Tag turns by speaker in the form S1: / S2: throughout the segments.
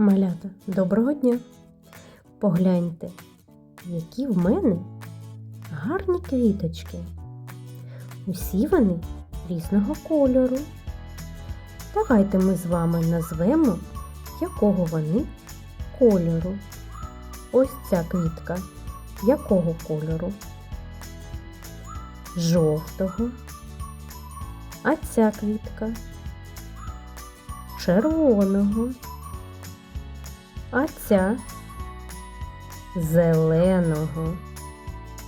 S1: Малята, доброго дня! Погляньте, які в мене гарні квіточки. Усі вони різного кольору. Давайте ми з вами назвемо, якого вони кольору. Ось ця квітка якого кольору? Жовтого. А ця квітка червоного. А ця зеленого.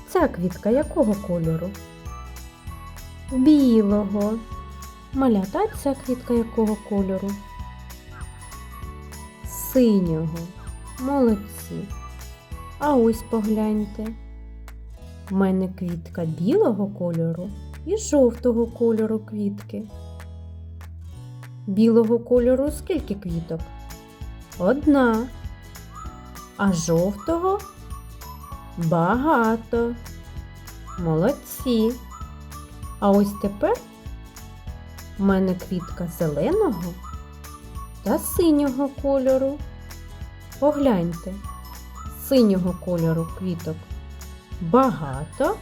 S1: Ця квітка якого кольору? Білого. Малята, ця квітка якого кольору? Синього. Молодці. А ось погляньте. У мене квітка білого кольору і жовтого кольору квітки. Білого кольору скільки квіток? Одна. А жовтого багато. Молодці. А ось тепер у мене квітка зеленого та синього кольору. Погляньте, синього кольору квіток багато,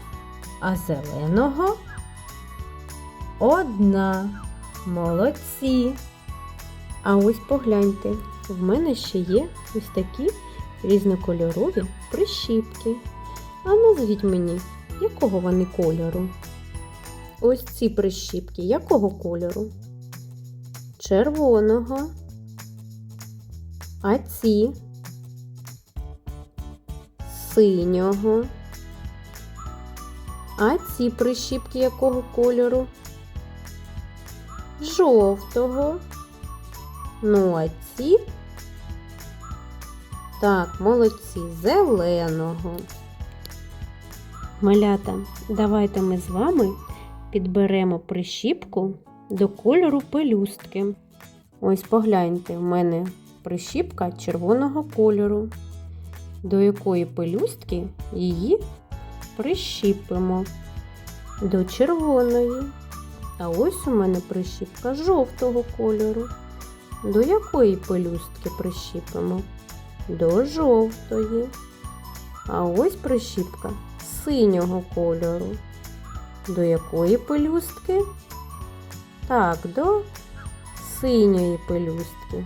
S1: а зеленого одна. Молодці. А ось погляньте, в мене ще є ось такі різнокольорові прищіпки. А назвіть мені, якого вони кольору? Ось ці прищіпки якого кольору? Червоного. А ці синього. А ці прищіпки якого кольору? Жовтого. Ну, а ці так, молодці, зеленого. Малята, давайте ми з вами підберемо прищіпку до кольору пелюстки. Ось погляньте, в мене прищіпка червоного кольору, до якої пелюстки її прищіпимо до червоної. А ось у мене прищіпка жовтого кольору. До якої пелюстки прищіпимо? До жовтої. А ось прищіпка синього кольору. До якої пелюстки? Так, до синьої пелюстки.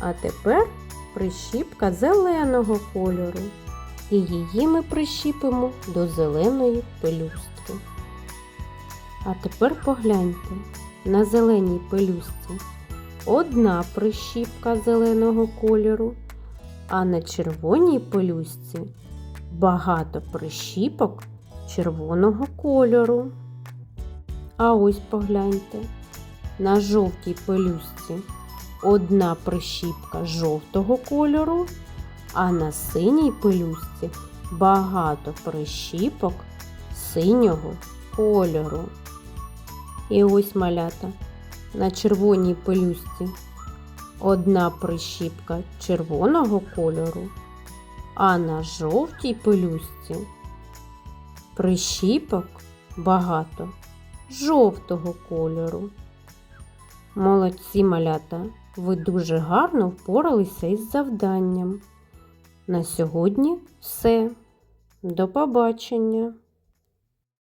S1: А тепер прищіпка зеленого кольору. І її ми прищіпимо до зеленої пелюстки. А тепер погляньте на зеленій пелюстці одна прищіпка зеленого кольору, а на червоній пелюстці багато прищіпок червоного кольору. А ось погляньте, на жовтій пелюстці одна прищіпка жовтого кольору, а на синій пелюстці багато прищіпок синього кольору. І ось малята на червоній пелюстці одна прищіпка червоного кольору, а на жовтій пелюстці прищіпок багато жовтого кольору. Молодці малята, ви дуже гарно впоралися із завданням. На сьогодні все. До побачення!